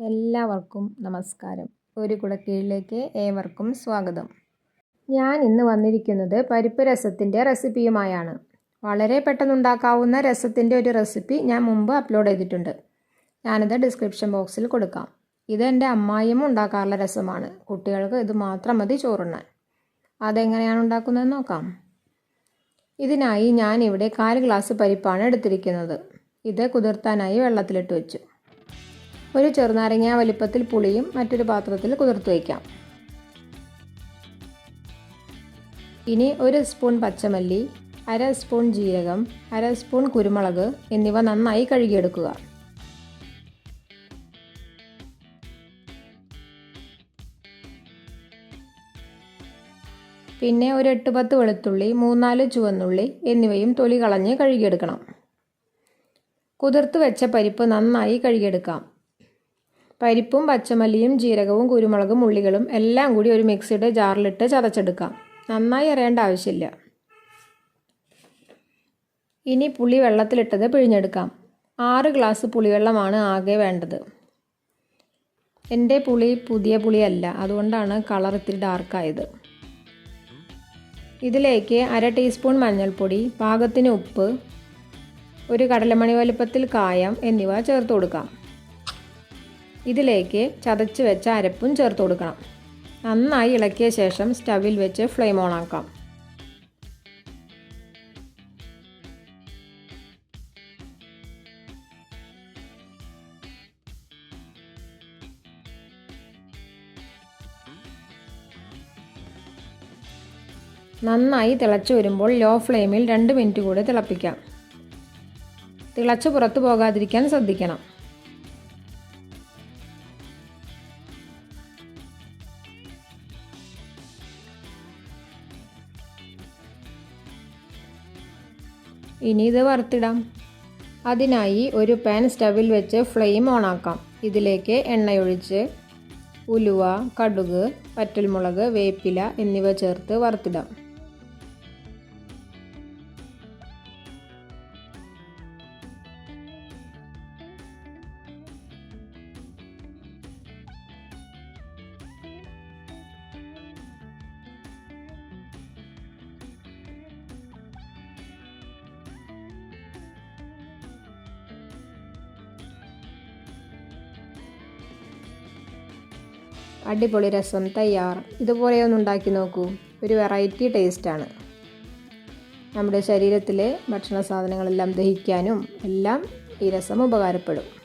എല്ലാവർക്കും നമസ്കാരം. ഒരു കുടക്കീഴിലേക്ക് ഏവർക്കും സ്വാഗതം. ഞാൻ ഇന്ന് വന്നിരിക്കുന്നത് പരിപ്പ് രസത്തിന്റെ റെസിപ്പിയുമായാണ്. വളരെ പെട്ടെന്നുണ്ടാക്കാവുന്ന രസത്തിന്റെ ഒരു റെസിപ്പി ഞാൻ മുമ്പ് അപ്ലോഡ് ചെയ്തിട്ടുണ്ട്. ഞാനത് ഡിസ്ക്രിപ്ഷൻ ബോക്സിൽ കൊടുക്കാം. ഇത് എന്റെ അമ്മായിയും ഉണ്ടാക്കാറുള്ള രസമാണ്. കുട്ടികൾക്ക് ഇത് മാത്രം മതി ചോറുണ്ണാൻ. അതെങ്ങനെയാണ് ഉണ്ടാക്കുന്നത് നോക്കാം. ഇതിനായി ഞാൻ ഇവിടെ കാൽ ഗ്ലാസ് പരിപ്പാണ് എടുത്തിരിക്കുന്നത്. ഇത് കുതിർത്താനായി വെള്ളത്തിലിട്ട് വെച്ചു. ഒരു ചെറുനാരങ്ങ വലിപ്പത്തിൽ പുളിയും മറ്റൊരു പാത്രത്തിൽ കുതിർത്ത് വയ്ക്കാം. ഇനി ഒരു സ്പൂൺ പച്ചമല്ലി അര സ്പൂൺ ജീരകം അര സ്പൂൺ കുരുമുളക് എന്നിവ നന്നായി കഴുകിയെടുക്കുക. പിന്നെ ഒരു എട്ട് പത്ത് വെളുത്തുള്ളി മൂന്നാൽ ചുവന്നുള്ളി എന്നിവയും തൊലി കളഞ്ഞ് കഴുകിയെടുക്കണം. കുതിർത്ത് വെച്ച പരിപ്പ് നന്നായി കഴുകിയെടുക്കാം. പരിപ്പും പച്ചമല്ലിയും ജീരകവും കുരുമുളകും ഉള്ളികളും എല്ലാം കൂടി ഒരു മിക്സിയുടെ ജാറിലിട്ട് ചതച്ചെടുക്കാം. നന്നായി അറിയേണ്ട ആവശ്യമില്ല. ഇനി പുളി വെള്ളത്തിലിട്ടത് പിഴിഞ്ഞെടുക്കാം. ആറ് ഗ്ലാസ് പുളിവെള്ളമാണ് ആകെ വേണ്ടത്. എന്റെ പുളി പുതിയ പുളിയല്ല. അതുകൊണ്ടാണ് കളർ ഇത്തിരി ഡാർക്കായത്. ഇതിലേക്ക് അര ടീസ്പൂൺ മഞ്ഞൾപ്പൊടി പാകത്തിന് ഉപ്പ് ഒരു കടലമണി വലുപ്പത്തിൽ കായം എന്നിവ ചേർത്ത് കൊടുക്കാം. ഇതിലേക്ക് ചതച്ച് വെച്ച അരപ്പും ചേർത്ത് കൊടുക്കണം. നന്നായി ഇളക്കിയ ശേഷം സ്റ്റവിൽ വെച്ച് ഫ്ലെയിം ഓൺ ആക്കാം. നന്നായി തിളച്ചു വരുമ്പോൾ ലോ ഫ്ലെയിമിൽ രണ്ട് മിനിറ്റ് കൂടെ തിളപ്പിക്കാം. തിളച്ച് പുറത്തു പോകാതിരിക്കാൻ ശ്രദ്ധിക്കണം. ഇനി ഇത് വറുത്തിടാം. അതിനായി ഒരു പാൻ സ്റ്റവിൽ വെച്ച് ഫ്ലെയിം ഓണാക്കാം ഇതിലേക്ക് എണ്ണയൊഴിച്ച് ഉലുവ കടുക് പറ്റൽമുളക് വേപ്പില എന്നിവ ചേർത്ത് വറുത്തിടാം. അടിപൊളി രസം തയ്യാർ. ഇതുപോലെ ഒന്ന് ഉണ്ടാക്കി നോക്കൂ. ഒരു വെറൈറ്റി ടേസ്റ്റാണ് നമ്മുടെ ശരീരത്തിലെ ഭക്ഷണ സാധനങ്ങളെല്ലാം ദഹിക്കാനും എല്ലാം ഈ രസം ഉപകാരപ്പെടും.